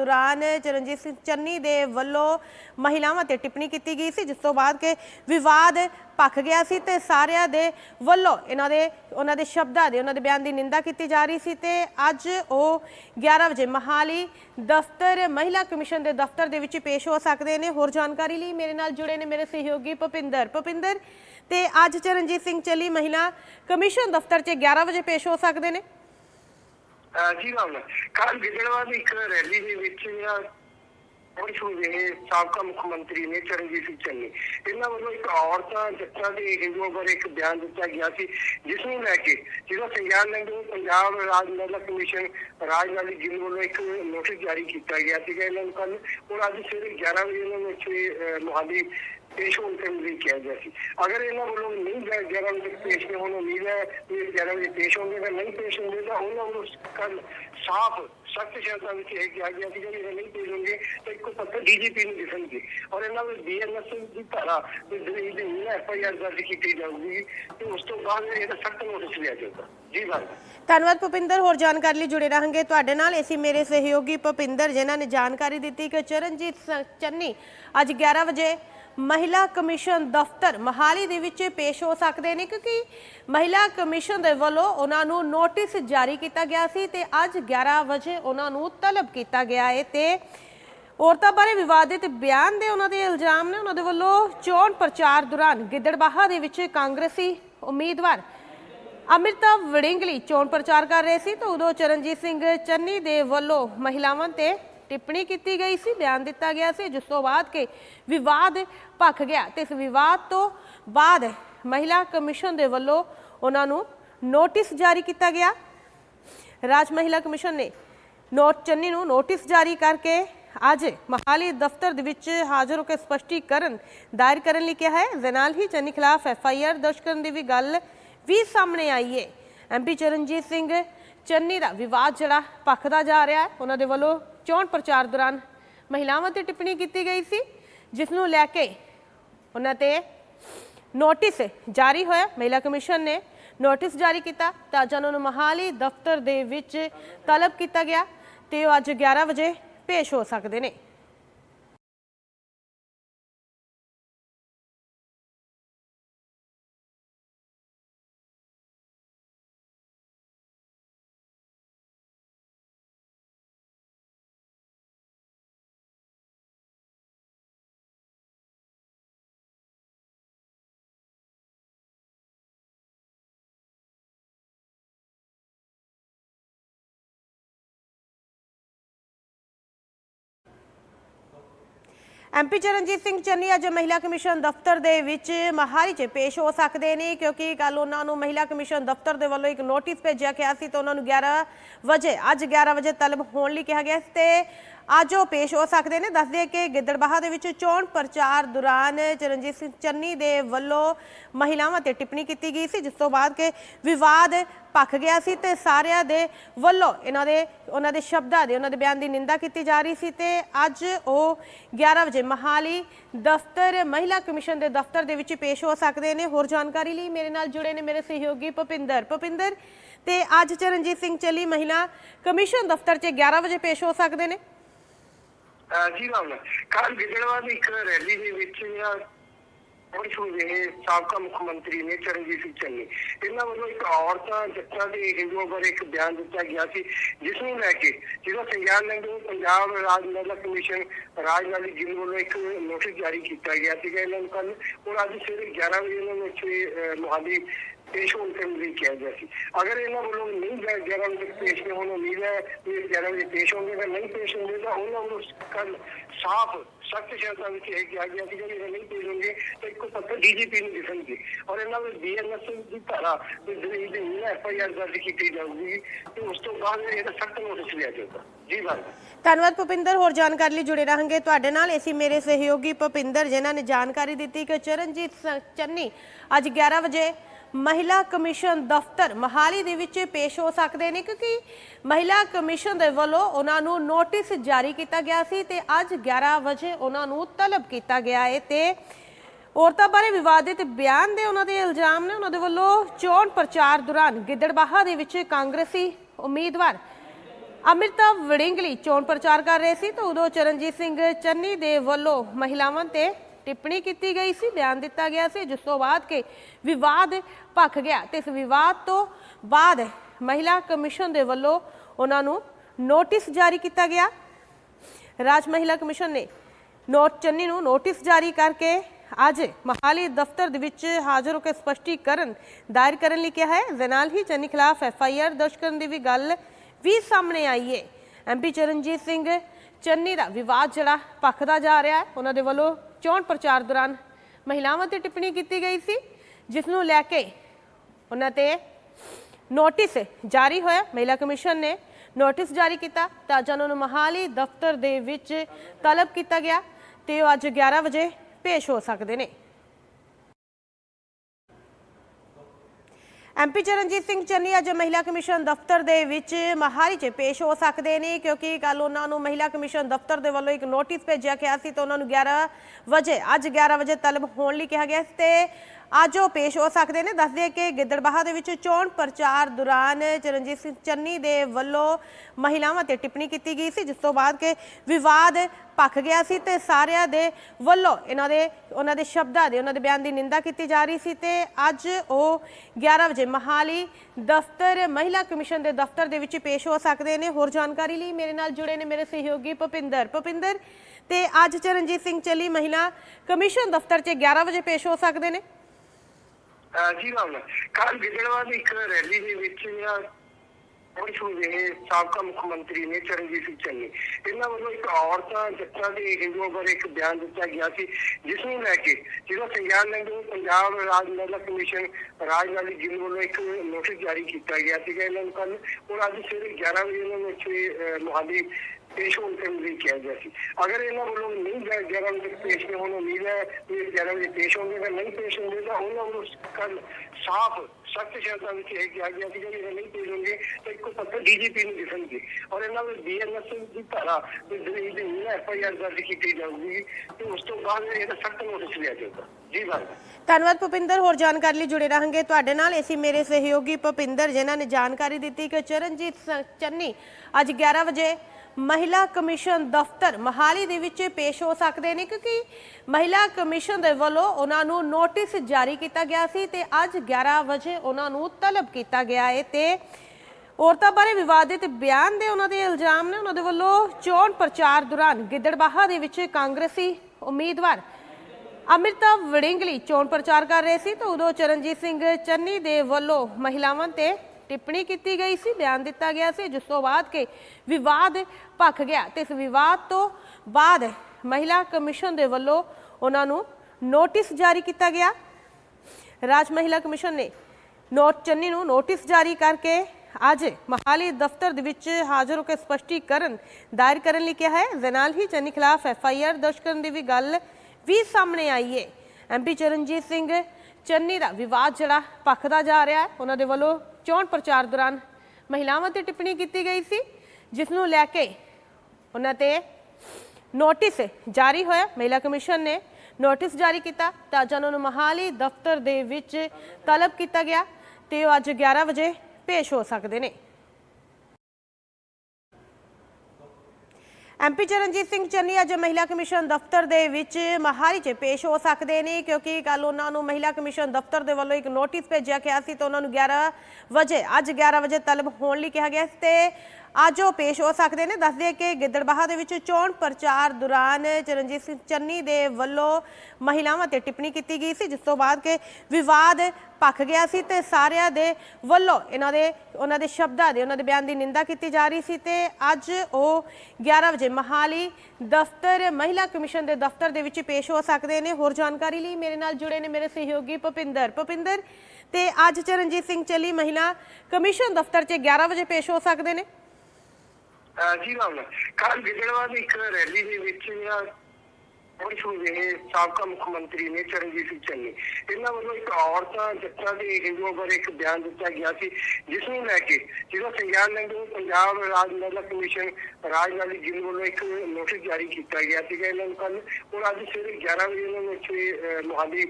ਦੌਰਾਨ ਚਰਨਜੀਤ ਸਿੰਘ ਚੰਨੀ ਦੇ ਵੱਲੋਂ ਮਹਿਲਾਵਾਂ ਤੇ ਟਿੱਪਣੀ ਕੀਤੀ ਗਈ ਸੀ, ਜਿਸ ਤੋਂ ਬਾਅਦ ਕਿ ਵਿਵਾਦ ਭਖ ਗਿਆ ਸੀ ਤੇ ਸਾਰਿਆਂ ਦੇ ਵੱਲੋਂ ਇਹਨਾਂ ਦੇ, ਉਹਨਾਂ ਦੇ ਸ਼ਬਦਾਂ ਦੇ, ਉਹਨਾਂ ਦੇ ਬਿਆਨ ਦੀ ਨਿੰਦਾ ਕੀਤੀ ਜਾ ਰਹੀ ਸੀ ਤੇ ਅੱਜ ਉਹ 11 ਵਜੇ ਮਹਾਲੀ ਦਫ਼ਤਰ, ਮਹਿਲਾ ਕਮਿਸ਼ਨ ਦੇ ਦਫ਼ਤਰ ਦੇ ਵਿੱਚ ਪੇਸ਼ ਹੋ ਸਕਦੇ ਨੇ। ਹੋਰ ਜਾਣਕਾਰੀ ਲਈ ਮੇਰੇ ਨਾਲ ਜੁੜੇ ਨੇ ਮੇਰੇ ਸਹਿਯੋਗੀ ਭੁਪਿੰਦਰ। ਭੁਪਿੰਦਰ, ਤੇ ਅੱਜ ਚਰਨਜੀਤ ਸਿੰਘ ਚਲੀ ਮਹਿਲਾ ਕਮਿਸ਼ਨ ਦਫ਼ਤਰ 'ਚ 11 ਵਜੇ ਪੇਸ਼ ਹੋ ਸਕਦੇ ਨੇ। ਜੀ ਰਾਮ ਕੱਲ ਗਿੱਦੜਵਾ ਦੀ ਇੱਕ ਰੈਲੀ ਦੇ ਵਿੱਚ ਪਹੁੰਚ ਹੋਏ ਸਾਬਕਾ ਮੁੱਖ ਮੰਤਰੀ ਨੇ ਚਰਨਜੀਤ ਸਿੰਘ ਚੰਨੀ। ਇਹਨਾਂ ਵੱਲੋਂ ਇੱਕ ਔਰਤਾਂ ਜੱਟਾਂ ਦੇ ਹਿੰਦੂਆਂ ਬਾਰੇ ਇੱਕ ਬਿਆਨ ਦਿੱਤਾ ਗਿਆ ਸੀ ਜਿਸ ਨੂੰ ਲੈ ਕੇ ਜਿਹੜਾ ਸੰਗਿਆਨ ਲੈਂਦੇ ਪੰਜਾਬ ਰਾਜ ਮਹਿਲਾ ਕਮਿਸ਼ਨ ਰਾਜ ਨਾਲੀ ਜਿੰਨ ਵੱਲੋਂ ਇੱਕ ਨੋਟਿਸ ਜਾਰੀ ਕੀਤਾ ਗਿਆ ਸੀਗਾ। ਇਹਨਾਂ ਨੂੰ ਕੱਲ ਔਰ ਅੱਜ ਸਵੇਰੇ 11 ਵਜੇ ਇਹਨਾਂ ਨੂੰ ਇੱਥੇ ਅਹ, ਮੋਹਾਲੀ ਪੇਸ਼ ਹੋਣ ਤੇ ਲਈ ਕਿਹਾ ਗਿਆ ਸੀ। ਅਗਰ ਇਹਨਾਂ ਵੱਲੋਂ ਨਹੀਂ ਗਿਆ 11 ਵਜੇ ਪੇਸ਼ ਨਹੀਂ ਹੋਣ ਉਮੀਦ ਹੈ ਕਿ ਇਹ 11 ਵਜੇ ਪੇਸ਼ ਹੋਣਗੇ, ਅਗਰ ਨਹੀਂ ਪੇਸ਼ ਹੋਣਗੇ ਤਾਂ ਉਹਨਾਂ ਸਖਤ ਸ਼ਬਦਾਂ ਵਿੱਚ ਇਹ ਕਿਹਾ ਗਿਆ ਸੀ ਕਿ ਇਹ ਨਹੀਂ ਪੇਸ਼ ਤਾਂ ਇੱਕੋ ਪੱਤਰ ਡੀਜੀਪੀ ਨੂੰ ਲਿਖਣਗੇ ਔਰ ਇਹਨਾਂ ਵਿੱਚ ਬੀਐਨਐਸ ਦੀ ਧਾਰਾ ਦੇ ਦਲੀਲ ਦੇ ਐਫਆਈਆਰ ਦਰਜ ਕੀਤੀ ਜਾਊਗੀ ਤੇ ਉਸ ਤੋਂ ਬਾਅਦ ਇਹਦਾ ਸਖਤ ਨੋਟਿਸ ਲਿਆ ਜਾਊਗਾ। ਜੀ ਬਾਤ ਧੰਨਵਾਦ ਭੁਪਿੰਦਰ, ਹੋਰ ਜਾਣਕਾਰੀ ਲਈ ਜੁੜੇ ਰਹਾਂਗੇ ਤੁਹਾਡੇ ਨਾਲ। ਇਸੇ ਮੇਰੇ ਸਹਿਯੋਗੀ ਭੁਪਿੰਦਰ, ਜਿਨ੍ਹਾਂ ਨੇ ਜਾਣਕਾਰੀ ਦਿੱਤੀ ਕਿ ਚਰਨਜੀਤ ਚੰਨੀ ਅੱਜ 11 ਵਜੇ ਮਹਿਲਾ ਕਮਿਸ਼ਨ ਦਫ਼ਤਰ ਮਹਾਲੀ ਦੇ ਵਿੱਚ ਪੇਸ਼ ਹੋ ਸਕਦੇ ਨੇ ਕਿਉਂਕਿ ਮਹਿਲਾ ਕਮਿਸ਼ਨ ਦੇ ਵੱਲੋਂ ਉਹਨਾਂ ਨੂੰ ਨੋਟਿਸ ਜਾਰੀ ਕੀਤਾ ਗਿਆ ਸੀ ਤੇ ਅੱਜ 11 ਵਜੇ ਉਹਨਾਂ ਨੂੰ ਤਲਬ ਕੀਤਾ ਗਿਆ ਹੈ ਤੇ ਔਰਤਾਂ ਬਾਰੇ ਵਿਵਾਦਿਤ ਬਿਆਨ ਦੇ ਉਹਨਾਂ ਦੇ ਇਲਜ਼ਾਮ ਨੇ ਉਹਨਾਂ ਦੇ ਵੱਲੋਂ ਚੋਣ ਪ੍ਰਚਾਰ ਦੌਰਾਨ ਗਿੱਦੜਬਾਹਾ ਦੇ ਵਿੱਚ ਕਾਂਗਰਸੀ ਉਮੀਦਵਾਰ ਅਮ੍ਰਿਤਾ ਵੜਿੰਗਲੀ ਚੋਣ ਪ੍ਰਚਾਰ ਕਰ ਰਹੇ ਸੀ ਤਾਂ ਉਦੋਂ ਚਰਨਜੀਤ ਸਿੰਘ ਚੰਨੀ ਦੇ ਵੱਲੋਂ ਮਹਿਲਾਵਾਂ ਤੇ ਟਿੱਪਣੀ ਕੀਤੀ ਗਈ ਸੀ, ਬਿਆਨ ਦਿੱਤਾ ਗਿਆ ਸੀ, ਜਿਸ ਤੋਂ ਬਾਅਦ ਕਿ ਵਿਵਾਦ ਭਖ ਗਿਆ ਤੇ ਇਸ ਵਿਵਾਦ ਤੋਂ ਬਾਅਦ ਮਹਿਲਾ ਕਮਿਸ਼ਨ ਦੇ ਵੱਲੋਂ ਉਹਨਾਂ ਨੂੰ ਨੋਟਿਸ ਜਾਰੀ ਕੀਤਾ ਗਿਆ। ਰਾਜ ਮਹਿਲਾ ਕਮਿਸ਼ਨ ਨੇ ਨੋਟ, ਚੰਨੀ ਨੂੰ ਨੋਟਿਸ ਜਾਰੀ ਕਰਕੇ ਅੱਜ ਮਹਾਲੀ ਦਫ਼ਤਰ ਦੇ ਵਿੱਚ ਹਾਜ਼ਰ ਹੋ ਕੇ ਸਪਸ਼ਟੀਕਰਨ ਦਾਇਰ ਕਰਨ ਲਈ ਕਿਹਾ ਹੈ। ਦੇ ਨਾਲ ਹੀ ਚੰਨੀ ਖਿਲਾਫ ਐਫ ਆਈ ਆਰ ਦਰਜ ਕਰਨ ਦੀ ਵੀ ਗੱਲ ਵੀ ਸਾਹਮਣੇ ਆਈ ਹੈ। ਐਮਪੀ ਚਰਨਜੀਤ ਸਿੰਘ, ਚੰਨੀ ਦਾ ਵਿਵਾਦ ਜਿਹੜਾ ਭਖਦਾ ਜਾ ਰਿਹਾ ਹੈ, ਉਹਨਾਂ ਦੇ ਵੱਲੋਂ ਚੋਣ ਪ੍ਰਚਾਰ ਦੌਰਾਨ ਮਹਿਲਾਵਾਂ ਤੇ ਟਿੱਪਣੀ ਕੀਤੀ ਗਈ ਸੀ ਜਿਸ ਨੂੰ ਲੈ ਕੇ ਉਹਨਾਂ ਤੇ ਨੋਟਿਸ ਜਾਰੀ ਹੋਇਆ। ਮਹਿਲਾ ਕਮਿਸ਼ਨ ਨੇ ਨੋਟਿਸ ਜਾਰੀ ਕੀਤਾ। ਤਾਂ ਅੱਜ ਉਹਨਾਂ ਨੂੰ ਮਹਾਲੀ ਦਫ਼ਤਰ ਦੇ ਵਿੱਚ ਤਲਬ ਕੀਤਾ ਗਿਆ ਤੇ ਉਹ ਅੱਜ 11 ਵਜੇ ਪੇਸ਼ ਹੋ ਸਕਦੇ ਨੇ। ਐਮਪੀ ਚਰਨਜੀਤ ਸਿੰਘ ਚੰਨੀ ਅੱਜ ਮਹਿਲਾ ਕਮਿਸ਼ਨ ਦਫ਼ਤਰ ਦੇ ਵਿੱਚ ਮਹਾਲੀ 'ਚ ਪੇਸ਼ ਹੋ ਸਕਦੇ ਨੇ, ਕਿਉਂਕਿ ਕੱਲ ਉਹਨਾਂ ਨੂੰ ਮਹਿਲਾ ਕਮਿਸ਼ਨ ਦਫ਼ਤਰ ਦੇ ਵੱਲੋਂ ਇੱਕ ਨੋਟਿਸ ਭੇਜਿਆ ਗਿਆ ਸੀ ਤਾਂ ਉਹਨਾਂ ਨੂੰ 11 ਵਜੇ, ਅੱਜ 11 ਵਜੇ ਤਲਬ ਹੋਣ ਲਈ ਕਿਹਾ ਗਿਆ ਸੀ ਤੇ ਅੱਜ ਉਹ ਪੇਸ਼ ਹੋ ਸਕਦੇ ਨੇ। ਦੱਸਦੇ ਕਿ ਗਿੱਦੜਬਾਹਾ ਦੇ ਵਿੱਚ ਚੋਣ ਪ੍ਰਚਾਰ ਦੌਰਾਨ ਚਰਨਜੀਤ ਸਿੰਘ ਚੰਨੀ ਦੇ ਵੱਲੋਂ ਮਹਿਲਾਵਾਂ ਤੇ ਟਿੱਪਣੀ ਕੀਤੀ ਗਈ ਸੀ, ਜਿਸ ਤੋਂ ਬਾਅਦ ਕਿ ਵਿਵਾਦ ਭਖ ਗਿਆ ਸੀ ਤੇ ਸਾਰਿਆਂ ਦੇ ਵੱਲੋਂ ਇਹਨਾਂ ਦੇ, ਉਹਨਾਂ ਦੇ ਸ਼ਬਦਾਂ ਦੇ, ਉਹਨਾਂ ਦੇ ਬਿਆਨ ਦੀ ਨਿੰਦਾ ਕੀਤੀ ਜਾ ਰਹੀ ਸੀ ਤੇ ਅੱਜ ਉਹ 11 ਵਜੇ ਮਹਾਲੀ ਦਫ਼ਤਰ, ਮਹਿਲਾ ਕਮਿਸ਼ਨ ਦੇ ਦਫ਼ਤਰ ਦੇ ਵਿੱਚ ਪੇਸ਼ ਹੋ ਸਕਦੇ ਨੇ। ਹੋਰ ਜਾਣਕਾਰੀ ਲਈ ਮੇਰੇ ਨਾਲ ਜੁੜੇ ਨੇ ਮੇਰੇ ਸਹਿਯੋਗੀ ਭੁਪਿੰਦਰ। ਭੁਪਿੰਦਰ, ਤੇ ਅੱਜ ਚਰਨਜੀਤ ਸਿੰਘ ਚਲੀ ਮਹਿਲਾ ਕਮਿਸ਼ਨ ਦਫ਼ਤਰ 'ਚ 11 ਵਜੇ ਪੇਸ਼ ਹੋ ਸਕਦੇ ਨੇ। ਜੀ ਰਾਮ ਕੱਲ ਗਿੱਦੜਵਾ ਦੀ ਇੱਕ ਰੈਲੀ ਦੇ ਵਿੱਚ ਪਹੁੰਚ ਹੋਏ ਸਾਬਕਾ ਮੁੱਖ ਮੰਤਰੀ ਨੇ ਚਰਨਜੀਤ ਸਿੰਘ ਚੰਨੀ ਇਹਨਾਂ ਵੱਲੋਂ ਇੱਕ ਔਰਤਾਂ ਜੱਟਾਂ ਦੇ ਹਿੰਦੂਆਂ ਬਾਰੇ ਇੱਕ ਬਿਆਨ ਦਿੱਤਾ ਗਿਆ ਸੀ ਜਿਸ ਨੂੰ ਲੈ ਕੇ ਜਿਹੜਾ ਸੰਗਿਆਨ ਲੈਂਦੇ ਹੋਏ ਪੰਜਾਬ ਰਾਜ ਮਹਿਲਾ ਕਮਿਸ਼ਨ ਰਾਜ ਨਾਲੀ ਗਿੱਲ ਵੱਲੋਂ ਇੱਕ ਨੋਟਿਸ ਜਾਰੀ ਕੀਤਾ ਗਿਆ ਸੀਗਾ ਇਹਨਾਂ ਨੂੰ ਕੱਲ ਔਰ ਅੱਜ ਸਵੇਰੇ 11 ਵਜੇ ਇਹਨਾਂ ਨੂੰ ਇੱਥੇ ਅਹ, ਮੋਹਾਲੀ ਪੇਸ਼ ਹੋਣ ਤੇ ਲਈ ਕਿਹਾ ਗਿਆ ਸੀ। ਅਗਰ ਇਹਨਾਂ ਵੱਲੋਂ ਨਹੀਂ ਗਿਆ 11 ਵਜੇ ਪੇਸ਼ ਨਹੀਂ ਹੋਣ, ਉਮੀਦ ਹੈ ਕਿ ਇਹ 11 ਵਜੇ ਪੇਸ਼ ਹੋਣਗੇ, ਅਗਰ ਨਹੀਂ ਪੇਸ਼ ਹੋਣਗੇ ਤਾਂ ਉਹਨਾਂ ਵੱਲੋਂ ਸਾਫ਼, ਸਖਤ ਸ਼ਬਦਾਂ ਵਿੱਚ ਇਹ ਕਿਹਾ ਗਿਆ ਸੀ ਕਿ ਇਹ ਨਹੀਂ ਪੇਸ਼ ਤਾਂ ਇੱਕੋ ਪੱਤਰ ਡੀਜੀਪੀ ਨੂੰ ਲਿਖਣਗੇ ਔਰ ਇਹਨਾਂ ਵਿੱਚ ਬੀਐਨਐਸ ਦੀ ਧਾਰਾ ਦੇ ਦਲੀਲ ਦੇ ਐਫਆਈਆਰ ਦਰਜ ਕੀਤੀ ਜਾਊਗੀ, ਤੇ ਉਸ ਤੋਂ ਬਾਅਦ ਇਹਦਾ ਸਖਤ ਨੋਟਿਸ ਲਿਆ ਜਾਊਗਾ। ਜੀ ਬਾਤ ਧੰਨਵਾਦ ਭੁਪਿੰਦਰ, ਹੋਰ ਜਾਣਕਾਰੀ ਲਈ ਜੁੜੇ ਰਹਾਂਗੇ ਤੁਹਾਡੇ ਨਾਲ। ਇਸੇ ਮੇਰੇ ਸਹਿਯੋਗੀ ਭੁਪਿੰਦਰ, ਜਿਨ੍ਹਾਂ ਨੇ ਜਾਣਕਾਰੀ ਦਿੱਤੀ ਕਿ ਚਰਨਜੀਤ ਚੰਨੀ ਅੱਜ 11 ਵਜੇ ਮਹਿਲਾ ਕਮਿਸ਼ਨ ਦਫ਼ਤਰ ਮਹਾਲੀ ਦੇ ਵਿੱਚ ਪੇਸ਼ ਹੋ ਸਕਦੇ ਨੇ ਕਿਉਂਕਿ ਮਹਿਲਾ ਕਮਿਸ਼ਨ ਦੇ ਵੱਲੋਂ ਉਹਨਾਂ ਨੂੰ ਨੋਟਿਸ ਜਾਰੀ ਕੀਤਾ ਗਿਆ ਸੀ ਤੇ ਅੱਜ 11 ਵਜੇ ਉਹਨਾਂ ਨੂੰ ਤਲਬ ਕੀਤਾ ਗਿਆ ਹੈ ਤੇ ਔਰਤਾਂ ਬਾਰੇ ਵਿਵਾਦਿਤ ਬਿਆਨ ਦੇ ਉਹਨਾਂ ਦੇ ਇਲਜ਼ਾਮ ਨੇ ਉਹਨਾਂ ਦੇ ਵੱਲੋਂ ਚੋਣ ਪ੍ਰਚਾਰ ਦੌਰਾਨ ਗਿੱਦੜਬਾਹਾ ਦੇ ਵਿੱਚ ਕਾਂਗਰਸੀ ਉਮੀਦਵਾਰ ਅੰਮ੍ਰਿਤਾ ਵੜਿੰਗਲੀ ਚੋਣ ਪ੍ਰਚਾਰ ਕਰ ਰਹੇ ਸੀ ਤਾਂ ਉਦੋਂ ਚਰਨਜੀਤ ਸਿੰਘ ਚੰਨੀ ਦੇ ਵੱਲੋਂ ਮਹਿਲਾਵਾਂ ਤੇ ਟਿੱਪਣੀ ਕੀਤੀ ਗਈ ਸੀ, ਬਿਆਨ ਦਿੱਤਾ ਗਿਆ ਸੀ, ਜਿਸ ਤੋਂ ਬਾਅਦ ਕਿ ਵਿਵਾਦ ਭਖ ਗਿਆ ਤੇ ਇਸ ਵਿਵਾਦ ਤੋਂ ਬਾਅਦ ਮਹਿਲਾ ਕਮਿਸ਼ਨ ਦੇ ਵੱਲੋਂ ਉਹਨਾਂ ਨੂੰ ਨੋਟਿਸ ਜਾਰੀ ਕੀਤਾ ਗਿਆ। ਰਾਜ ਮਹਿਲਾ ਕਮਿਸ਼ਨ ਨੇ ਨੋਟ, ਚੰਨੀ ਨੂੰ ਨੋਟਿਸ ਜਾਰੀ ਕਰਕੇ ਅੱਜ ਮਹਾਲੀ ਦਫ਼ਤਰ ਦੇ ਵਿੱਚ ਹਾਜ਼ਰ ਹੋ ਕੇ ਸਪਸ਼ਟੀਕਰਨ ਦਾਇਰ ਕਰਨ ਲਈ ਕਿਹਾ ਹੈ। ਦੇ ਨਾਲ ਹੀ ਚੰਨੀ ਖਿਲਾਫ ਐਫ ਆਈ ਆਰ ਦਰਜ ਕਰਨ ਦੀ ਵੀ ਗੱਲ ਵੀ ਸਾਹਮਣੇ ਆਈ ਹੈ। ਐਮਪੀ ਚਰਨਜੀਤ ਸਿੰਘ, ਚੰਨੀ ਦਾ ਵਿਵਾਦ ਜਿਹੜਾ ਭਖਦਾ ਜਾ ਰਿਹਾ ਹੈ, ਉਹਨਾਂ ਦੇ ਵੱਲੋਂ ਚੋਣ ਪ੍ਰਚਾਰ ਦੌਰਾਨ ਮਹਿਲਾਵਾਂ ਤੇ ਟਿੱਪਣੀ ਕੀਤੀ ਗਈ ਸੀ ਜਿਸ ਨੂੰ ਲੈ ਕੇ ਉਹਨਾਂ ਤੇ ਨੋਟਿਸ ਜਾਰੀ ਹੋਇਆ। ਮਹਿਲਾ ਕਮਿਸ਼ਨ ਨੇ ਨੋਟਿਸ ਜਾਰੀ ਕੀਤਾ। ਤਾਂ ਅੱਜ ਉਹਨਾਂ ਨੂੰ ਮਹਾਲੀ ਦਫ਼ਤਰ ਦੇ ਵਿੱਚ ਤਲਬ ਕੀਤਾ ਗਿਆ ਤੇ ਉਹ ਅੱਜ 11 ਵਜੇ ਪੇਸ਼ ਹੋ ਸਕਦੇ ਨੇ। ਐਮਪੀ ਚਰਨਜੀਤ ਸਿੰਘ ਚੰਨੀ ਅੱਜ ਮਹਿਲਾ ਕਮਿਸ਼ਨ ਦਫ਼ਤਰ ਦੇ ਵਿੱਚ ਮਹਾਲੀ 'ਚ ਪੇਸ਼ ਹੋ ਸਕਦੇ ਨੇ, ਕਿਉਂਕਿ ਕੱਲ ਉਹਨਾਂ ਨੂੰ ਮਹਿਲਾ ਕਮਿਸ਼ਨ ਦਫ਼ਤਰ ਦੇ ਵੱਲੋਂ ਇੱਕ ਨੋਟਿਸ ਭੇਜਿਆ ਗਿਆ ਸੀ ਤਾਂ ਉਹਨਾਂ ਨੂੰ 11 ਵਜੇ, ਅੱਜ 11 ਵਜੇ ਤਲਬ ਹੋਣ ਲਈ ਕਿਹਾ ਗਿਆ ਸੀ ਤੇ ਅੱਜ ਉਹ ਪੇਸ਼ ਹੋ ਸਕਦੇ ਨੇ। ਦੱਸਦੇ ਕਿ ਗਿੱਦੜਬਾਹਾ ਦੇ ਵਿੱਚ ਚੋਣ ਪ੍ਰਚਾਰ ਦੌਰਾਨ ਚਰਨਜੀਤ ਸਿੰਘ ਚੰਨੀ ਦੇ ਵੱਲੋਂ ਮਹਿਲਾਵਾਂ ਤੇ ਟਿੱਪਣੀ ਕੀਤੀ ਗਈ ਸੀ, ਜਿਸ ਤੋਂ ਬਾਅਦ ਕਿ ਵਿਵਾਦ ਭਖ ਗਿਆ ਸੀ ਤੇ ਸਾਰਿਆਂ ਦੇ ਵੱਲੋਂ ਇਹਨਾਂ ਦੇ, ਉਹਨਾਂ ਦੇ ਸ਼ਬਦਾਂ ਦੇ, ਉਹਨਾਂ ਦੇ ਬਿਆਨ ਦੀ ਨਿੰਦਾ ਕੀਤੀ ਜਾ ਰਹੀ ਸੀ ਤੇ ਅੱਜ ਉਹ 11 ਵਜੇ ਮਹਾਲੀ ਦਫ਼ਤਰ, ਮਹਿਲਾ ਕਮਿਸ਼ਨ ਦੇ ਦਫ਼ਤਰ ਦੇ ਵਿੱਚ ਪੇਸ਼ ਹੋ ਸਕਦੇ ਨੇ। ਹੋਰ ਜਾਣਕਾਰੀ ਲਈ ਮੇਰੇ ਨਾਲ ਜੁੜੇ ਨੇ ਮੇਰੇ ਸਹਿਯੋਗੀ ਭੁਪਿੰਦਰ। ਭੁਪਿੰਦਰ, ਤੇ ਅੱਜ ਚਰਨਜੀਤ ਸਿੰਘ ਚਲੀ ਮਹਿਲਾ ਕਮਿਸ਼ਨ ਦਫ਼ਤਰ 'ਚ 11 ਵਜੇ ਪੇਸ਼ ਹੋ ਸਕਦੇ ਨੇ। ਜੀ ਰਾਮ ਕੱਲ ਗਿੱਦੜਵਾ ਦੀ ਇੱਕ ਰੈਲੀ ਦੇ ਵਿੱਚ ਪਹੁੰਚ ਹੋਏ ਸਾਬਕਾ ਮੁੱਖ ਮੰਤਰੀ ਨੇ ਚਰਨਜੀਤ ਸਿੰਘ ਚੰਨੀ। ਇਹਨਾਂ ਵੱਲੋਂ ਇੱਕ ਔਰਤਾਂ ਜੱਟਾਂ ਦੇ ਹਿੰਦੂਆਂ ਬਾਰੇ ਇੱਕ ਬਿਆਨ ਦਿੱਤਾ ਗਿਆ ਸੀ ਜਿਸ ਨੂੰ ਲੈ ਕੇ ਜਿਹੜਾ ਸੰਗਿਆਨ ਲੈਂਦੇ ਪੰਜਾਬ ਰਾਜ ਮਹਿਲਾ ਕਮਿਸ਼ਨ ਰਾਜ ਵਾਲੀ ਜਿਲ ਵੱਲੋਂ ਇੱਕ ਨੋਟਿਸ ਜਾਰੀ ਕੀਤਾ ਗਿਆ ਸੀਗਾ। ਇਹਨਾਂ ਨੂੰ ਕੱਲ ਔਰ ਅੱਜ ਸਵੇਰੇ 11 ਵਜੇ ਇਹਨਾਂ ਨੂੰ ਇੱਥੇ ਅਹ, ਮੋਹਾਲੀ ਪੇਸ਼ ਹੋਣ ਤੇ ਲਈ ਕਿਹਾ ਗਿਆ ਸੀ। ਅਗਰ ਇਹਨਾਂ ਵੱਲੋਂ ਨਹੀਂ ਗਿਆ 11 ਵਜੇ ਪੇਸ਼ ਨਹੀਂ ਹੋਣ ਉਮੀਦ ਹੈ ਕਿ ਇਹ 11 ਵਜੇ ਪੇਸ਼ ਹੋਣਗੇ। ਤਾਂ ਨਹੀਂ ਪੇਸ਼ ਹੋਣਗੇ ਤਾਂ ਉਹਨਾਂ ਨੂੰ ਕੱਲ ਸਾਫ਼ ਸਖਤ ਸ਼ਬਦਾਂ ਵਿੱਚ ਇਹ ਕਿਹਾ ਗਿਆ ਕਿ ਜੇ ਇਹ ਨਹੀਂ ਪੇਸ਼ ਤਾਂ ਇੱਕੋ ਪੱਤਰ ਡੀਜੀਪੀ ਨੂੰ ਲਿਖਣਗੇ ਔਰ ਇਹਨਾਂ ਵਿੱਚ ਬੀਐਨਐਸ ਦੀ ਧਾਰਾ ਤੇ ਜਿਹੜੀ ਦੀ ਐਫ ਦਰਜ ਕੀਤੀ ਜਾਊਗੀ ਤੇ ਉਸ ਤੋਂ ਬਾਅਦ ਇਹਦਾ ਸਖਤ ਨੋਟਿਸ ਲਿਆ ਜਾਊਗਾ। ਜੀ ਬਾਤ ਧੰਨਵਾਦ ਭੁਪਿੰਦਰ, ਹੋਰ ਜਾਣਕਾਰੀ ਲਈ ਜੁੜੇ ਰਹਾਂਗੇ ਤੁਹਾਡੇ ਨਾਲ। ਇਸੀ ਮੇਰੇ ਸਹਿਯੋਗੀ ਭੁਪਿੰਦਰ, ਜਿਨ੍ਹਾਂ ਨੇ ਜਾਣਕਾਰੀ ਦਿੱਤੀ ਕਿ ਚਰਨਜੀਤ ਚੰਨੀ ਅੱਜ 11 ਵਜੇ ਮਹਿਲਾ ਕਮਿਸ਼ਨ ਦਫ਼ਤਰ ਮਹਾਲੀ ਦੇ ਵਿੱਚ ਪੇਸ਼ ਹੋ ਸਕਦੇ ਨੇ ਕਿਉਂਕਿ ਮਹਿਲਾ ਕਮਿਸ਼ਨ ਦੇ ਵੱਲੋਂ ਉਹਨਾਂ ਨੂੰ ਨੋਟਿਸ ਜਾਰੀ ਕੀਤਾ ਗਿਆ ਸੀ ਤੇ ਅੱਜ 11 ਵਜੇ ਉਹਨਾਂ ਨੂੰ ਤਲਬ ਕੀਤਾ ਗਿਆ ਹੈ ਤੇ ਔਰਤਾਂ ਬਾਰੇ ਵਿਵਾਦਿਤ ਬਿਆਨ ਦੇ ਉਹਨਾਂ ਦੇ ਇਲਜ਼ਾਮ ਨੇ ਉਹਨਾਂ ਦੇ ਵੱਲੋਂ ਚੋਣ ਪ੍ਰਚਾਰ ਦੌਰਾਨ ਗਿੱਦੜਬਾਹਾ ਦੇ ਵਿੱਚ ਕਾਂਗਰਸੀ ਉਮੀਦਵਾਰ ਅੰਮ੍ਰਿਤਾ ਵੜਿੰਗਲੀ ਚੋਣ ਪ੍ਰਚਾਰ ਕਰ ਰਹੇ ਸੀ ਤਾਂ ਉਦੋਂ ਚਰਨਜੀਤ ਸਿੰਘ ਚੰਨੀ ਦੇ ਵੱਲੋਂ ਮਹਿਲਾਵਾਂ ਤੇ ਟਿੱਪਣੀ ਕੀਤੀ ਗਈ ਸੀ, ਬਿਆਨ ਦਿੱਤਾ ਗਿਆ ਸੀ, ਜਿਸ ਤੋਂ ਬਾਅਦ ਕਿ ਵਿਵਾਦ ਭਖ ਗਿਆ ਤੇ ਇਸ ਵਿਵਾਦ ਤੋਂ ਬਾਅਦ ਮਹਿਲਾ ਕਮਿਸ਼ਨ ਦੇ ਵੱਲੋਂ ਉਹਨਾਂ ਨੂੰ ਨੋਟਿਸ ਜਾਰੀ ਕੀਤਾ ਗਿਆ। ਰਾਜ ਮਹਿਲਾ ਕਮਿਸ਼ਨ ਨੇ ਨੋਟ, ਚੰਨੀ ਨੂੰ ਨੋਟਿਸ ਜਾਰੀ ਕਰਕੇ ਅੱਜ ਮਹਾਲੀ ਦਫ਼ਤਰ ਦੇ ਵਿੱਚ ਹਾਜ਼ਰ ਹੋ ਕੇ ਸਪਸ਼ਟੀਕਰਨ ਦਾਇਰ ਕਰਨ ਲਈ ਕਿਹਾ ਹੈ। ਦੇ ਨਾਲ ਹੀ ਚੰਨੀ ਖਿਲਾਫ ਐਫ ਆਈ ਆਰ ਦਰਜ ਕਰਨ ਦੀ ਵੀ ਗੱਲ ਵੀ ਸਾਹਮਣੇ ਆਈ ਹੈ। ਐਮਪੀ ਚਰਨਜੀਤ ਸਿੰਘ, ਚੰਨੀ ਦਾ ਵਿਵਾਦ ਜਿਹੜਾ ਭਖਦਾ ਜਾ ਰਿਹਾ ਹੈ, ਉਹਨਾਂ ਦੇ ਵੱਲੋਂ ਚੋਣ ਪ੍ਰਚਾਰ ਦੌਰਾਨ ਮਹਿਲਾਵਾਂ ਤੇ ਟਿੱਪਣੀ ਕੀਤੀ ਗਈ ਸੀ ਜਿਸ ਨੂੰ ਲੈ ਕੇ ਉਹਨਾਂ ਤੇ ਨੋਟਿਸ ਜਾਰੀ ਹੋਇਆ। ਮਹਿਲਾ ਕਮਿਸ਼ਨ ਨੇ ਨੋਟਿਸ ਜਾਰੀ ਕੀਤਾ ਤਾਂ ਅੱਜ ਉਹਨਾਂ ਨੂੰ ਮਹਾਲੀ ਦਫ਼ਤਰ ਦੇ ਵਿੱਚ ਤਲਬ ਕੀਤਾ ਗਿਆ ਤੇ ਉਹ ਅੱਜ 11 ਵਜੇ ਪੇਸ਼ ਹੋ ਸਕਦੇ ਨੇ। ਐਮਪੀ ਚਰਨਜੀਤ ਸਿੰਘ ਚੰਨੀ ਅੱਜ ਮਹਿਲਾ ਕਮਿਸ਼ਨ ਦਫ਼ਤਰ ਦੇ ਵਿੱਚ ਮਹਾਲੀ 'ਚ ਪੇਸ਼ ਹੋ ਸਕਦੇ ਨੇ, ਕਿਉਂਕਿ ਕੱਲ ਉਹਨਾਂ ਨੂੰ ਮਹਿਲਾ ਕਮਿਸ਼ਨ ਦਫ਼ਤਰ ਦੇ ਵੱਲੋਂ ਇੱਕ ਨੋਟਿਸ ਭੇਜਿਆ ਗਿਆ ਸੀ ਤਾਂ ਉਹਨਾਂ ਨੂੰ 11 ਵਜੇ, ਅੱਜ 11 ਵਜੇ ਤਲਬ ਹੋਣ ਲਈ ਕਿਹਾ ਗਿਆ ਸੀ ਤੇ ਅੱਜ ਉਹ ਪੇਸ਼ ਹੋ ਸਕਦੇ ਨੇ। ਦੱਸਦੇ ਕਿ ਗਿੱਦੜਬਾਹਾ ਦੇ ਵਿੱਚ ਚੋਣ ਪ੍ਰਚਾਰ ਦੌਰਾਨ ਚਰਨਜੀਤ ਸਿੰਘ ਚੰਨੀ ਦੇ ਵੱਲੋਂ ਮਹਿਲਾਵਾਂ ਤੇ ਟਿੱਪਣੀ ਕੀਤੀ ਗਈ ਸੀ, ਜਿਸ ਤੋਂ ਬਾਅਦ ਕਿ ਵਿਵਾਦ ਭਖ ਗਿਆ ਸੀ ਤੇ ਸਾਰਿਆਂ ਦੇ ਵੱਲੋਂ ਇਹਨਾਂ ਦੇ, ਉਹਨਾਂ ਦੇ ਸ਼ਬਦਾਂ ਦੇ, ਉਹਨਾਂ ਦੇ ਬਿਆਨ ਦੀ ਨਿੰਦਾ ਕੀਤੀ ਜਾ ਰਹੀ ਸੀ ਤੇ ਅੱਜ ਉਹ 11 ਵਜੇ ਮਹਾਲੀ ਦਫ਼ਤਰ, ਮਹਿਲਾ ਕਮਿਸ਼ਨ ਦੇ ਦਫ਼ਤਰ ਦੇ ਵਿੱਚ ਪੇਸ਼ ਹੋ ਸਕਦੇ ਨੇ। ਹੋਰ ਜਾਣਕਾਰੀ ਲਈ ਮੇਰੇ ਨਾਲ ਜੁੜੇ ਨੇ ਮੇਰੇ ਸਹਿਯੋਗੀ ਭੁਪਿੰਦਰ। ਭੁਪਿੰਦਰ, ਤੇ ਅੱਜ ਚਰਨਜੀਤ ਸਿੰਘ ਚਲੀ ਮਹਿਲਾ ਕਮਿਸ਼ਨ ਦਫ਼ਤਰ 'ਚ 11 ਵਜੇ ਪੇਸ਼ ਹੋ ਸਕਦੇ ਨੇ। ਜੀ ਰਾਮ ਕੱਲ ਗਿੱਦੜਵਾ ਦੀ ਇੱਕ ਰੈਲੀ ਦੇ ਵਿੱਚ ਪਹੁੰਚ ਹੋਏ ਸਾਬਕਾ ਮੁੱਖ ਮੰਤਰੀ ਨੇ ਚਰਨਜੀਤ ਸਿੰਘ ਚੰਨੀ। ਇਹਨਾਂ ਵੱਲੋਂ ਇੱਕ ਔਰਤਾਂ ਜੱਟਾਂ ਦੇ ਹਿੰਦੂਆਂ ਬਾਰੇ ਇੱਕ ਬਿਆਨ ਦਿੱਤਾ ਗਿਆ ਸੀ ਜਿਸ ਨੂੰ ਲੈ ਕੇ ਜਿਹੜਾ ਸੰਗਿਆਨ ਲੈਂਦੇ ਪੰਜਾਬ ਰਾਜ ਮਹਿਲਾ ਕਮਿਸ਼ਨ ਰਾਜ ਵਾਲੀ ਜਿਲ ਵੱਲੋਂ ਇੱਕ ਨੋਟਿਸ ਜਾਰੀ ਕੀਤਾ ਗਿਆ ਸੀਗਾ। ਇਹਨਾਂ ਨੂੰ ਕੱਲ ਔਰ ਅੱਜ ਸਵੇਰੇ 11 ਵਜੇ ਇਹਨਾਂ ਨੂੰ ਇੱਥੇ ਅਹ, ਮੋਹਾਲੀ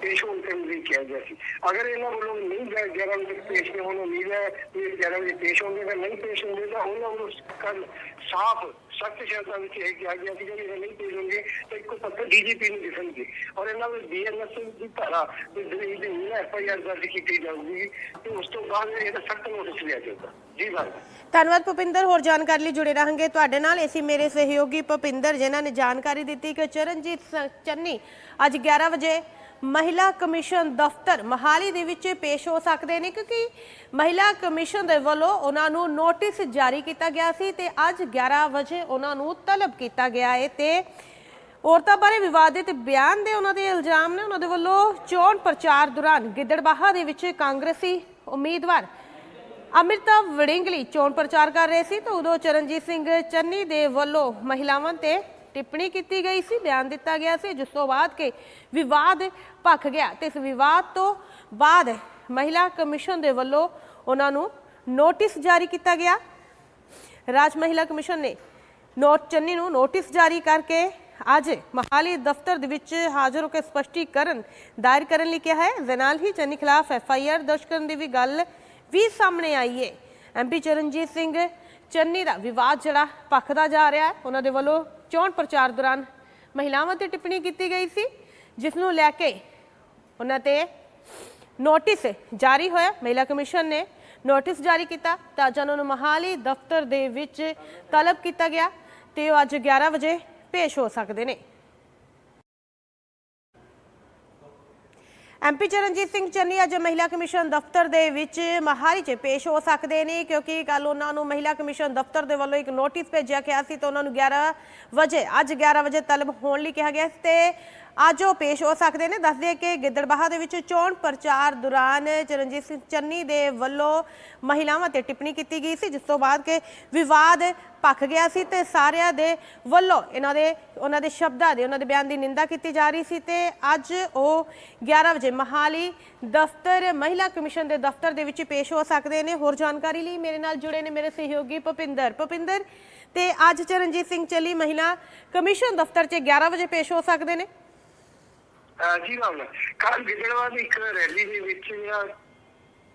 ਪੇਸ਼ ਹੋਣ ਕਰਨ ਲਈ ਕਿਹਾ ਗਿਆ ਸੀ। ਅਗਰ ਇਹਨਾਂ ਵੱਲੋਂ ਨਹੀਂ ਗਿਆ 11 ਵਜੇ ਪੇਸ਼ ਨਹੀਂ ਹੋਣ ਉਮੀਦ ਹੈ ਕਿ ਇਹ 11 ਵਜੇ ਪੇਸ਼ ਹੋਣਗੇ ਤਾਂ ਨਹੀਂ ਪੇਸ਼ ਹੋਣਗੇ, ਤਾਂ ਉਹਨਾਂ ਸਖਤ ਸ਼ਬਦਾਂ ਵਿੱਚ ਇਹ ਕਿਹਾ ਗਿਆ ਕਿ ਇਹ ਨਹੀਂ ਪੇਸ਼ ਹੋਣਗੇ, ਤਾਂ ਇੱਕੋ ਪੱਤਰ ਡੀਜੀਪੀ ਨੂੰ ਲਿਖਣਗੇ ਔਰ ਇਹਨਾਂ ਵਿੱਚ ਬੀਐਨਐਸ ਦੀ ਧਾਰਾ ਦੇ ਜ਼ਰੀਏ ਦੀ ਨਹੀਂ ਦਰਜ ਕੀਤੀ ਜਾਊਗੀ ਤੇ ਉਸ ਤੋਂ ਬਾਅਦ ਇਹਦਾ ਸਖਤ ਨੋਟਿਸ ਲਿਆ ਜਾਊਗਾ। ਜੀ ਬਾਤ ਧੰਨਵਾਦ ਭੁਪਿੰਦਰ, ਹੋਰ ਜਾਣਕਾਰੀ ਲਈ ਜੁੜੇ ਰਹਾਂਗੇ ਤੁਹਾਡੇ ਨਾਲ। ਇਸੀ ਮੇਰੇ ਸਹਿਯੋਗੀ ਭੁਪਿੰਦਰ, ਜਿਨ੍ਹਾਂ ਨੇ ਜਾਣਕਾਰੀ ਦਿੱਤੀ ਕਿ ਚਰਨਜੀਤ ਚੰਨੀ ਅੱਜ 11 ਵਜੇ ਮਹਿਲਾ ਕਮਿਸ਼ਨ ਦਫ਼ਤਰ ਮਹਾਲੀ ਦੇ ਵਿੱਚ ਪੇਸ਼ ਹੋ ਸਕਦੇ ਨੇ ਕਿਉਂਕਿ ਮਹਿਲਾ ਕਮਿਸ਼ਨ ਦੇ ਵੱਲੋਂ ਉਹਨਾਂ ਨੂੰ ਨੋਟਿਸ ਜਾਰੀ ਕੀਤਾ ਗਿਆ ਸੀ ਤੇ ਅੱਜ 11 ਵਜੇ ਉਹਨਾਂ ਨੂੰ ਤਲਬ ਕੀਤਾ ਗਿਆ ਹੈ ਤੇ ਔਰਤਾਂ ਬਾਰੇ ਵਿਵਾਦਿਤ ਬਿਆਨ ਦੇ ਉਹਨਾਂ ਦੇ ਇਲਜ਼ਾਮ ਨੇ ਉਹਨਾਂ ਦੇ ਵੱਲੋਂ ਚੋਣ ਪ੍ਰਚਾਰ ਦੌਰਾਨ ਗਿੱਦੜਬਾਹਾ ਦੇ ਵਿੱਚ ਕਾਂਗਰਸੀ ਉਮੀਦਵਾਰ ਅਮ੍ਰਿਤਾ ਵੜਿੰਗਲੀ ਚੋਣ ਪ੍ਰਚਾਰ ਕਰ ਰਹੇ ਸੀ ਤਾਂ ਉਦੋਂ ਚਰਨਜੀਤ ਸਿੰਘ ਚੰਨੀ ਦੇ ਵੱਲੋਂ ਮਹਿਲਾਵਾਂ ਤੇ ਟਿੱਪਣੀ ਕੀਤੀ ਗਈ ਸੀ, ਬਿਆਨ ਦਿੱਤਾ ਗਿਆ ਸੀ, ਜਿਸ ਤੋਂ ਬਾਅਦ ਕਿ ਵਿਵਾਦ ਭਖ ਗਿਆ। ਤੇ ਇਸ ਵਿਵਾਦ ਤੋਂ ਬਾਅਦ ਮਹਿਲਾ ਕਮਿਸ਼ਨ ਦੇ ਵੱਲੋਂ ਉਹਨਾਂ ਨੂੰ ਨੋਟਿਸ ਜਾਰੀ ਕੀਤਾ ਗਿਆ। ਰਾਜ ਮਹਿਲਾ ਕਮਿਸ਼ਨ ਨੇ ਨੋਟ, ਚੰਨੀ ਨੂੰ ਨੋਟਿਸ ਜਾਰੀ ਕਰਕੇ ਅੱਜ ਮਹਾਲੀ ਦਫ਼ਤਰ ਦੇ ਵਿੱਚ ਹਾਜ਼ਰ ਹੋ ਕੇ ਸਪਸ਼ਟੀਕਰਨ ਦਾਇਰ ਕਰਨ ਲਈ ਕਿਹਾ ਹੈ। ਇਸ ਦੇ ਨਾਲ ਹੀ ਚੰਨੀ ਖਿਲਾਫ ਐਫ ਆਈ ਆਰ ਦਰਜ ਕਰਨ ਦੀ ਵੀ ਗੱਲ ਵੀ ਸਾਹਮਣੇ ਆਈ ਹੈ। ਐਮਪੀ ਚਰਨਜੀਤ ਸਿੰਘ ਚੰਨੀ ਦਾ ਵਿਵਾਦ ਜਿਹੜਾ ਭਖਦਾ ਜਾ ਰਿਹਾ ਹੈ, ਉਹਨਾਂ ਦੇ ਵੱਲੋਂ ਚੋਣ ਪ੍ਰਚਾਰ ਦੌਰਾਨ ਮਹਿਲਾਵਾਂ ਤੇ ਟਿੱਪਣੀ ਕੀਤੀ ਗਈ ਸੀ ਜਿਸ ਨੂੰ ਲੈ ਕੇ ਉਹਨਾਂ ਤੇ ਨੋਟਿਸ ਜਾਰੀ ਹੋਇਆ। ਮਹਿਲਾ ਕਮਿਸ਼ਨ ਨੇ ਨੋਟਿਸ ਜਾਰੀ ਕੀਤਾ। ਤਾਂ ਅੱਜ ਉਹਨਾਂ ਨੂੰ ਮਹਾਲੀ ਦਫ਼ਤਰ ਦੇ ਵਿੱਚ ਤਲਬ ਕੀਤਾ ਗਿਆ ਤੇ ਉਹ ਅੱਜ 11 ਵਜੇ ਪੇਸ਼ ਹੋ ਸਕਦੇ ਨੇ। ਐਮਪੀ ਚਰਨਜੀਤ ਸਿੰਘ ਚੰਨੀ ਅੱਜ ਮਹਿਲਾ ਕਮਿਸ਼ਨ ਦਫ਼ਤਰ ਦੇ ਵਿੱਚ ਮਹਾਲੀ 'ਚ ਪੇਸ਼ ਹੋ ਸਕਦੇ ਨੇ, ਕਿਉਂਕਿ ਕੱਲ ਉਹਨਾਂ ਨੂੰ ਮਹਿਲਾ ਕਮਿਸ਼ਨ ਦਫ਼ਤਰ ਦੇ ਵੱਲੋਂ ਇੱਕ ਨੋਟਿਸ ਭੇਜਿਆ ਗਿਆ ਸੀ ਤਾਂ ਉਹਨਾਂ ਨੂੰ 11 ਵਜੇ, ਅੱਜ 11 ਵਜੇ ਤਲਬ ਹੋਣ ਲਈ ਕਿਹਾ ਗਿਆ ਸੀ ਤੇ ਅੱਜ ਉਹ ਪੇਸ਼ ਹੋ ਸਕਦੇ ਨੇ। ਦੱਸਦੇ ਕਿ ਗਿੱਦੜਬਾਹਾ ਦੇ ਵਿੱਚ ਚੋਣ ਪ੍ਰਚਾਰ ਦੌਰਾਨ ਚਰਨਜੀਤ ਸਿੰਘ ਚੰਨੀ ਦੇ ਵੱਲੋਂ ਮਹਿਲਾਵਾਂ ਤੇ ਟਿੱਪਣੀ ਕੀਤੀ ਗਈ ਸੀ, ਜਿਸ ਤੋਂ ਬਾਅਦ ਕਿ ਵਿਵਾਦ ਭਖ ਗਿਆ ਸੀ ਤੇ ਸਾਰਿਆਂ ਦੇ ਵੱਲੋਂ ਇਹਨਾਂ ਦੇ, ਉਹਨਾਂ ਦੇ ਸ਼ਬਦਾਂ ਦੇ, ਉਹਨਾਂ ਦੇ ਬਿਆਨ ਦੀ ਨਿੰਦਾ ਕੀਤੀ ਜਾ ਰਹੀ ਸੀ ਤੇ ਅੱਜ ਉਹ 11 ਵਜੇ ਮਹਾਲੀ ਦਫ਼ਤਰ, ਮਹਿਲਾ ਕਮਿਸ਼ਨ ਦੇ ਦਫ਼ਤਰ ਦੇ ਵਿੱਚ ਪੇਸ਼ ਹੋ ਸਕਦੇ ਨੇ। ਹੋਰ ਜਾਣਕਾਰੀ ਲਈ ਮੇਰੇ ਨਾਲ ਜੁੜੇ ਨੇ ਮੇਰੇ ਸਹਿਯੋਗੀ ਭੁਪਿੰਦਰ। ਭੁਪਿੰਦਰ, ਤੇ ਅੱਜ ਚਰਨਜੀਤ ਸਿੰਘ ਚੱਲੀ ਮਹਿਲਾ ਕਮਿਸ਼ਨ ਦਫ਼ਤਰ 'ਚ 11 ਵਜੇ ਪੇਸ਼ ਹੋ ਸਕਦੇ ਨੇ। ਜੀ ਰਾਮ ਕੱਲ ਗਿੱਦੜਵਾ ਦੀ ਇੱਕ ਰੈਲੀ ਦੇ ਵਿੱਚ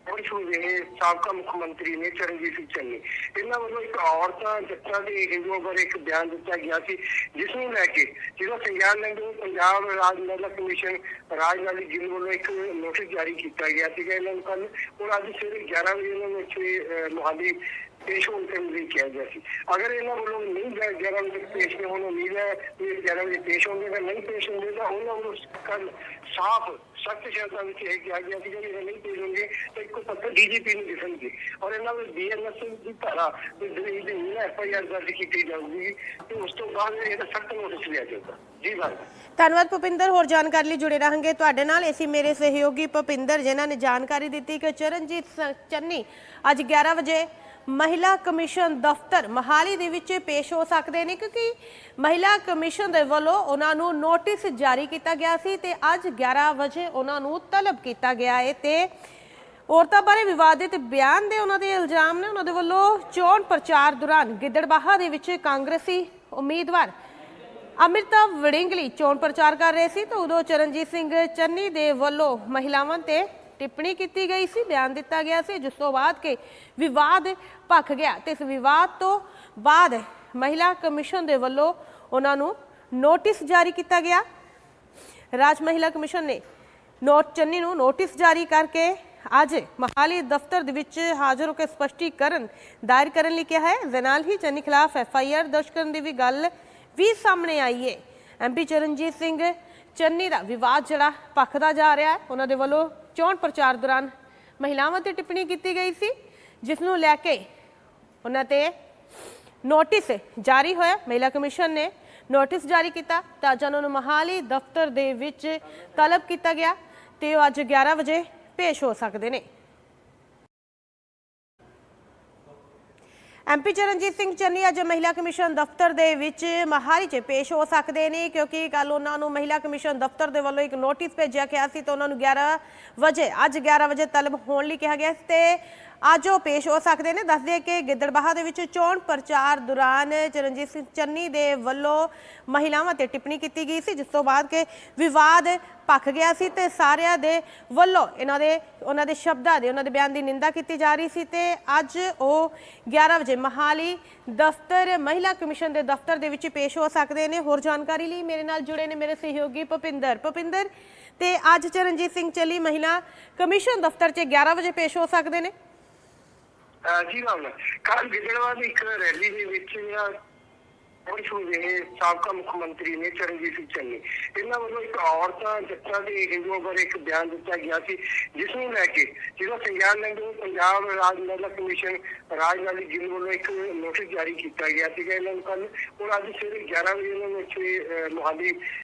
ਪਹੁੰਚ ਹੋਏ ਸਾਬਕਾ ਮੁੱਖ ਮੰਤਰੀ ਨੇ ਚਰਨਜੀਤ ਸਿੰਘ ਚੰਨੀ। ਇਹਨਾਂ ਵੱਲੋਂ ਇੱਕ ਔਰਤਾਂ ਜੱਟਾਂ ਦੇ ਹਿੰਦੂਆਂ ਬਾਰੇ ਇੱਕ ਬਿਆਨ ਦਿੱਤਾ ਗਿਆ ਸੀ ਜਿਸ ਨੂੰ ਲੈ ਕੇ ਜਿਹਦਾ ਸੰਗਿਆਨ ਲੈਂਦੇ ਪੰਜਾਬ ਰਾਜ ਮਹਿਲਾ ਕਮਿਸ਼ਨ ਰਾਜ ਵਾਲੀ ਜਿਲ ਵੱਲੋਂ ਇੱਕ ਨੋਟਿਸ ਜਾਰੀ ਕੀਤਾ ਗਿਆ ਸੀਗਾ। ਇਹਨਾਂ ਨੂੰ ਕੱਲ ਔਰ ਅੱਜ ਸਵੇਰੇ 11 ਵਜੇ ਇਹਨਾਂ ਨੂੰ ਇੱਥੇ ਅਹ, ਮੁਹਾਲੀ ਪੇਸ਼ ਹੋਣ ਕਰਨ ਲਈ ਕਿਹਾ ਗਿਆ ਸੀ। ਅਗਰ ਇਹਨਾਂ ਵੱਲੋਂ ਨਹੀਂ ਗਿਆ 11 ਵਜੇ ਪੇਸ਼ ਨਹੀਂ ਹੋਣ ਉਮੀਦ ਹੈ ਕਿ ਇਹ 11 ਵਜੇ ਪੇਸ਼ ਹੋਣਗੇ। ਤਾਂ ਨਹੀਂ ਪੇਸ਼ ਹੋਣਗੇ ਤਾਂ ਉਹਨਾਂ ਵੱਲੋਂ ਕੱਲ ਸਾਫ਼ ਸਖਤ ਸ਼ਬਦਾਂ ਵਿੱਚ ਇਹ ਕਿਹਾ ਗਿਆ ਸੀ ਕਿ ਇਹ ਨਹੀਂ ਪੇਸ਼ ਤਾਂ ਇੱਕੋ ਪੱਤਰ ਡੀਜੀਪੀ ਨੂੰ ਲਿਖਣਗੇ ਔਰ ਇਹਨਾਂ ਵਿੱਚ ਬੀਐਨਐਸ ਦੀ ਧਾਰਾ ਦੇ ਜ਼ਰੀਏ ਦੀ ਨਹੀਂ ਦਰਜ ਕੀਤੀ ਜਾਊਗੀ ਤੇ ਉਸ ਤੋਂ ਬਾਅਦ ਇਹਦਾ ਸਖਤ ਨੋਟਿਸ ਲਿਆ ਜਾਊਗਾ। ਜੀ ਬਾਤ ਧੰਨਵਾਦ ਭੁਪਿੰਦਰ, ਹੋਰ ਜਾਣਕਾਰੀ ਲਈ ਜੁੜੇ ਰਹਾਂਗੇ ਤੁਹਾਡੇ ਨਾਲ। ਇਸੀ ਮੇਰੇ ਸਹਿਯੋਗੀ ਭੁਪਿੰਦਰ, ਜਿਨ੍ਹਾਂ ਨੇ ਜਾਣਕਾਰੀ ਦਿੱਤੀ ਕਿ ਚਰਨਜੀਤ ਚੰਨੀ ਅੱਜ 11 ਵਜੇ ਮਹਿਲਾ ਕਮਿਸ਼ਨ ਦਫ਼ਤਰ ਮਹਾਲੀ ਦੇ ਵਿੱਚ ਪੇਸ਼ ਹੋ ਸਕਦੇ ਨੇ ਕਿਉਂਕਿ ਮਹਿਲਾ ਕਮਿਸ਼ਨ ਦੇ ਵੱਲੋਂ ਉਹਨਾਂ ਨੂੰ ਨੋਟਿਸ ਜਾਰੀ ਕੀਤਾ ਗਿਆ ਸੀ ਤੇ ਅੱਜ 11 ਵਜੇ ਉਹਨਾਂ ਨੂੰ ਤਲਬ ਕੀਤਾ ਗਿਆ ਹੈ ਤੇ ਔਰਤਾਂ ਬਾਰੇ ਵਿਵਾਦਿਤ ਬਿਆਨ ਦੇ ਉਹਨਾਂ ਦੇ ਇਲਜ਼ਾਮ ਨੇ ਉਹਨਾਂ ਦੇ ਵੱਲੋਂ ਚੋਣ ਪ੍ਰਚਾਰ ਦੌਰਾਨ ਗਿੱਦੜਬਾਹਾ ਦੇ ਵਿੱਚ ਕਾਂਗਰਸੀ ਉਮੀਦਵਾਰ ਅਮ੍ਰਿਤਾ ਵੜਿੰਗਲੀ ਚੋਣ ਪ੍ਰਚਾਰ ਕਰ ਰਹੇ ਸੀ ਤਾਂ ਉਦੋਂ ਚਰਨਜੀਤ ਸਿੰਘ ਚੰਨੀ ਦੇ ਵੱਲੋਂ ਮਹਿਲਾਵਾਂ ਤੇ ਟਿੱਪਣੀ ਕੀਤੀ ਗਈ ਸੀ, ਬਿਆਨ ਦਿੱਤਾ ਗਿਆ ਸੀ, ਜਿਸ ਤੋਂ ਬਾਅਦ ਕਿ ਵਿਵਾਦ ਭਖ ਗਿਆ। ਤੇ ਇਸ ਵਿਵਾਦ ਤੋਂ ਬਾਅਦ ਮਹਿਲਾ ਕਮਿਸ਼ਨ ਦੇ ਵੱਲੋਂ ਉਹਨਾਂ ਨੂੰ ਨੋਟਿਸ ਜਾਰੀ ਕੀਤਾ ਗਿਆ। ਰਾਜ ਮਹਿਲਾ ਕਮਿਸ਼ਨ ਨੇ ਨੋਟ, ਚੰਨੀ ਨੂੰ ਨੋਟਿਸ ਜਾਰੀ ਕਰਕੇ ਅੱਜ ਮਹਾਲੀ ਦਫ਼ਤਰ ਦੇ ਵਿੱਚ ਹਾਜ਼ਰ ਹੋ ਕੇ ਸਪਸ਼ਟੀਕਰਨ ਦਾਇਰ ਕਰਨ ਲਈ ਕਿਹਾ ਹੈ। ਇਸ ਦੇ ਨਾਲ ਹੀ ਚੰਨੀ ਖਿਲਾਫ ਐਫ ਆਈ ਆਰ ਦਰਜ ਕਰਨ ਦੀ ਵੀ ਗੱਲ ਵੀ ਸਾਹਮਣੇ ਆਈ ਹੈ। ਐਮਪੀ ਚਰਨਜੀਤ ਸਿੰਘ ਚੰਨੀ ਦਾ ਵਿਵਾਦ ਜਿਹੜਾ ਭਖਦਾ ਜਾ ਰਿਹਾ ਹੈ, ਉਹਨਾਂ ਦੇ ਵੱਲੋਂ ਚੋਣ ਪ੍ਰਚਾਰ ਦੌਰਾਨ ਮਹਿਲਾਵਾਂ ਤੇ ਟਿੱਪਣੀ ਕੀਤੀ ਗਈ ਸੀ ਜਿਸ ਨੂੰ ਲੈ ਕੇ ਉਹਨਾਂ ਤੇ ਨੋਟਿਸ ਜਾਰੀ ਹੋਇਆ। ਮਹਿਲਾ ਕਮਿਸ਼ਨ ਨੇ ਨੋਟਿਸ ਜਾਰੀ ਕੀਤਾ। ਤਾਂ ਅੱਜ ਉਹਨਾਂ ਨੂੰ ਮਹਾਲੀ ਦਫ਼ਤਰ ਦੇ ਵਿੱਚ ਤਲਬ ਕੀਤਾ ਗਿਆ ਤੇ ਉਹ ਅੱਜ 11 ਵਜੇ ਪੇਸ਼ ਹੋ ਸਕਦੇ ਨੇ। ਐਮਪੀ ਚਰਨਜੀਤ ਸਿੰਘ ਚੰਨੀ ਅੱਜ ਮਹਿਲਾ ਕਮਿਸ਼ਨ ਦਫ਼ਤਰ ਦੇ ਵਿੱਚ ਮਹਾਲੀ 'ਚ ਪੇਸ਼ ਹੋ ਸਕਦੇ ਨੇ, ਕਿਉਂਕਿ ਕੱਲ ਉਹਨਾਂ ਨੂੰ ਮਹਿਲਾ ਕਮਿਸ਼ਨ ਦਫ਼ਤਰ ਦੇ ਵੱਲੋਂ ਇੱਕ ਨੋਟਿਸ ਭੇਜਿਆ ਗਿਆ ਸੀ ਤਾਂ ਉਹਨਾਂ ਨੂੰ 11 ਵਜੇ, ਅੱਜ 11 ਵਜੇ ਤਲਬ ਹੋਣ ਲਈ ਕਿਹਾ ਗਿਆ ਸੀ ਤੇ ਅੱਜ ਉਹ ਪੇਸ਼ ਹੋ ਸਕਦੇ ਨੇ। ਦੱਸਦੇ ਕਿ ਗਿੱਦੜਬਾਹਾ ਦੇ ਵਿੱਚ ਚੋਣ ਪ੍ਰਚਾਰ ਦੌਰਾਨ ਚਰਨਜੀਤ ਸਿੰਘ ਚੰਨੀ ਦੇ ਵੱਲੋਂ ਮਹਿਲਾਵਾਂ ਤੇ ਟਿੱਪਣੀ ਕੀਤੀ ਗਈ ਸੀ, ਜਿਸ ਤੋਂ ਬਾਅਦ ਕਿ ਵਿਵਾਦ ਭੱਖ ਗਿਆ ਸੀ ਤੇ ਸਾਰਿਆਂ ਦੇ ਵੱਲੋਂ ਇਹਨਾਂ ਦੇ, ਉਹਨਾਂ ਦੇ ਸ਼ਬਦਾਂ ਦੇ, ਉਹਨਾਂ ਦੇ ਬਿਆਨ ਦੀ ਨਿੰਦਾ ਕੀਤੀ ਜਾ ਰਹੀ ਸੀ ਤੇ ਅੱਜ ਉਹ 11 ਵਜੇ ਮਹਾਲੀ ਦਫ਼ਤਰ, ਮਹਿਲਾ ਕਮਿਸ਼ਨ ਦੇ ਦਫ਼ਤਰ ਦੇ ਵਿੱਚ ਪੇਸ਼ ਹੋ ਸਕਦੇ ਨੇ। ਹੋਰ ਜਾਣਕਾਰੀ ਲਈ ਮੇਰੇ ਨਾਲ ਜੁੜੇ ਨੇ ਮੇਰੇ ਸਹਿਯੋਗੀ ਭੁਪਿੰਦਰ। ਭੁਪਿੰਦਰ, ਤੇ ਅੱਜ ਚਰਨਜੀਤ ਸਿੰਘ ਚੱਲੀ ਮਹਿਲਾ ਕਮਿਸ਼ਨ ਦਫ਼ਤਰ 'ਚ 11 ਵਜੇ ਪੇਸ਼ ਹੋ ਸਕਦੇ ਨੇ? ਜੀ ਰਾਮ ਕੱਲ ਗਿੱਦੜਵਾ ਦੀ ਇੱਕ ਰੈਲੀ ਦੇ ਵਿੱਚ ਪੁਲਿਸ ਦੇ ਸਾਬਕਾ ਮੁੱਖ ਮੰਤਰੀ ਨੇ ਚਰਨਜੀਤ ਸਿੰਘ ਚੰਨੀ। ਇਹਨਾਂ ਵੱਲੋਂ ਇੱਕ ਔਰਤਾਂ ਜੱਟਾਂ ਦੇ ਹਿੰਦੂਆਂ ਬਾਰੇ ਇੱਕ ਬਿਆਨ ਦਿੱਤਾ ਗਿਆ ਸੀ ਜਿਸ ਨੂੰ ਲੈ ਕੇ ਜਿਹੜਾ ਸੰਗਿਆਨ ਲੈਂਦੇ ਹੋਏ ਪੰਜਾਬ ਰਾਜ ਮਹਿਲਾ ਕਮਿਸ਼ਨ ਰਾਜ ਵਾਲੀ ਗਿੱਲ ਵੱਲੋਂ ਇੱਕ ਨੋਟਿਸ ਜਾਰੀ ਕੀਤਾ ਗਿਆ ਸੀਗਾ। ਇਹਨਾਂ ਨੂੰ ਕੱਲ ਔਰ ਅੱਜ ਸਵੇਰੇ 11 ਵਜੇ ਇਹਨਾਂ ਨੂੰ ਇੱਥੇ ਅਹ, ਮੁਹਾਲੀ